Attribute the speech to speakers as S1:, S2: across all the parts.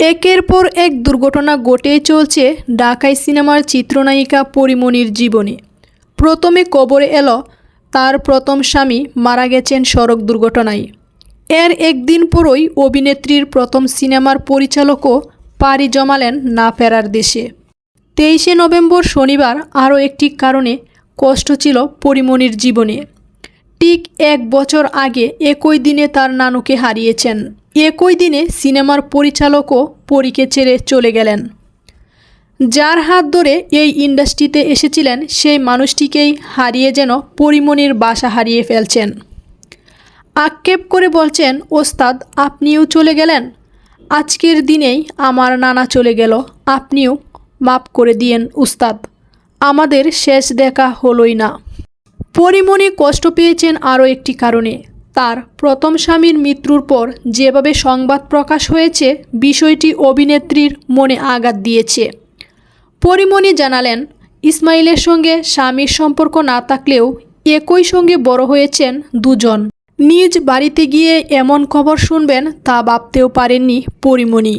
S1: একের পর এক দুর্ঘটনা ঘটেই চলছে ঢাকাই সিনেমার চিত্রনায়িকা পরিমণির জীবনে। প্রথমে কবরে এলো, তার প্রথম স্বামী মারা গেছেন সড়ক দুর্ঘটনায়। এর একদিন পরই অভিনেত্রীর প্রথম সিনেমার পরিচালকও পাড়ি জমালেন না ফেরার দেশে। তেইশে নভেম্বর শনিবার আরও একটি কারণে কষ্ট ছিল পরিমণির জীবনে। ঠিক এক বছর আগে একই দিনে তার নানুকে হারিয়েছেন। একই দিনে সিনেমার পরিচালকও পরীকে ছেড়ে চলে গেলেন। যার হাত ধরে এই ইন্ডাস্ট্রিতে এসেছিলেন, সেই মানুষটিকেই হারিয়ে যেন পরিমণির বাসা হারিয়ে ফেলছেন। আক্ষেপ করে বলছেন, ওস্তাদ, আপনিও চলে গেলেন? আজকের দিনেই আমার নানা চলে গেল। আপনিও মাপ করে দিয়েন উস্তাদ আমাদের শেষ দেখা হলোই না। পরিমণি কষ্ট পেয়েছেন আরও একটি কারণে। তার প্রথম স্বামীর মৃত্যুর পর যেভাবে সংবাদ প্রকাশ হয়েছে, বিষয়টি অভিনেত্রীর মনে আঘাত দিয়েছে। পরিমণি জানালেন, ইসমাইলের সঙ্গে স্বামীর সম্পর্ক না থাকলেও একই সঙ্গে বড় হয়েছেন দুজন। নিজ বাড়িতে গিয়ে এমন খবর শুনবেন তা ভাবতেও পারেননি পরিমণি।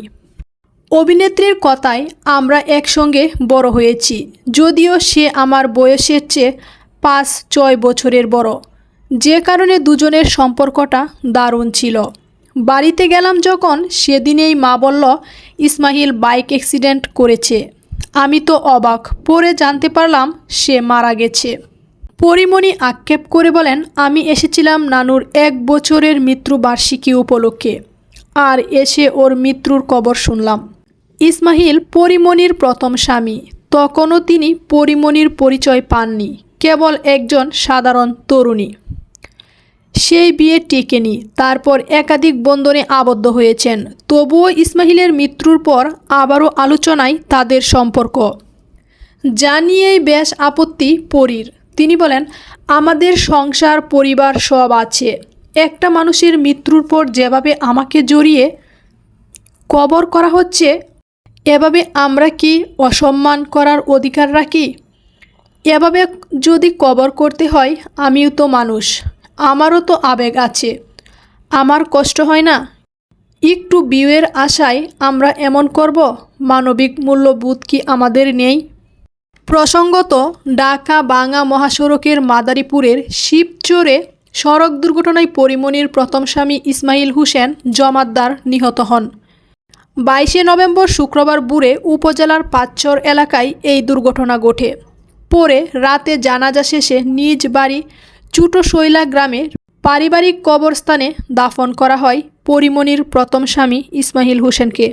S1: অভিনেত্রীর কথায়, আমরা একসঙ্গে বড় হয়েছি, যদিও সে আমার বয়সের চেয়ে পাঁচ ছয় বছরের বড়। যে কারণে দুজনের সম্পর্কটা দারুণ ছিল। বাড়িতে গেলাম যখন সেদিনেই মা বলল, ইসমাহিল বাইক অ্যাক্সিডেন্ট করেছে। আমি তো অবাক, পরে জানতে পারলাম সে মারা গেছে। পরিমণি আক্ষেপ করে বলেন, আমি এসেছিলাম নানুর এক বছরের মৃত্যুবার্ষিকী উপলক্ষে, আর এসে ওর মৃত্যুর কবর শুনলাম। ইসমাহিল পরিমণির প্রথম স্বামী, তখনও তিনি পরিমণির পরিচয় পাননি, কেবল একজন সাধারণ তরুণী। সেই বিয়ে টেকেনি, তারপর একাধিক বন্ধনে আবদ্ধ হয়েছেন। তবুও ইসমাহিলের মৃত্যুর পর আবারও আলোচনায় তাদের সম্পর্ক। জানিয়েই বেশ আপত্তি পরীর। তিনি বলেন, আমাদের সংসার, পরিবার সব আছে। একটা মানুষের মৃত্যুর পর যেভাবে আমাকে জড়িয়ে কবর করা হচ্ছে, এভাবে আমরা কি অসম্মান করার অধিকার রাখি? এভাবে যদি কবর করতে হয়, আমিও তো মানুষ। আমারও তো আবেগ আছে। আমার কষ্ট হয় না? একটু বিয়ের আশায় আমরা এমন করব? মানবিক মূল্যবোধ কি আমাদের নেই? প্রসঙ্গত, ঢাকা বাঙা মহাসড়কের মাদারীপুরের শিবচরে সড়ক দুর্ঘটনায় পরিমণির প্রথম স্বামী ইসমাইল হোসেন জমাদ্দার নিহত হন। বাইশে নভেম্বর শুক্রবার বুড়ে উপজেলার পাঁচচর এলাকায় এই দুর্ঘটনা ঘটে। পরে রাতে জানাজা শেষে নিজ বাড়ি চুটোশৈলা গ্রামের পারিবারিক কবরস্থানে দাফন করা হয় পরিমণির প্রথম স্বামী ইসমাহিল হোসেনকে।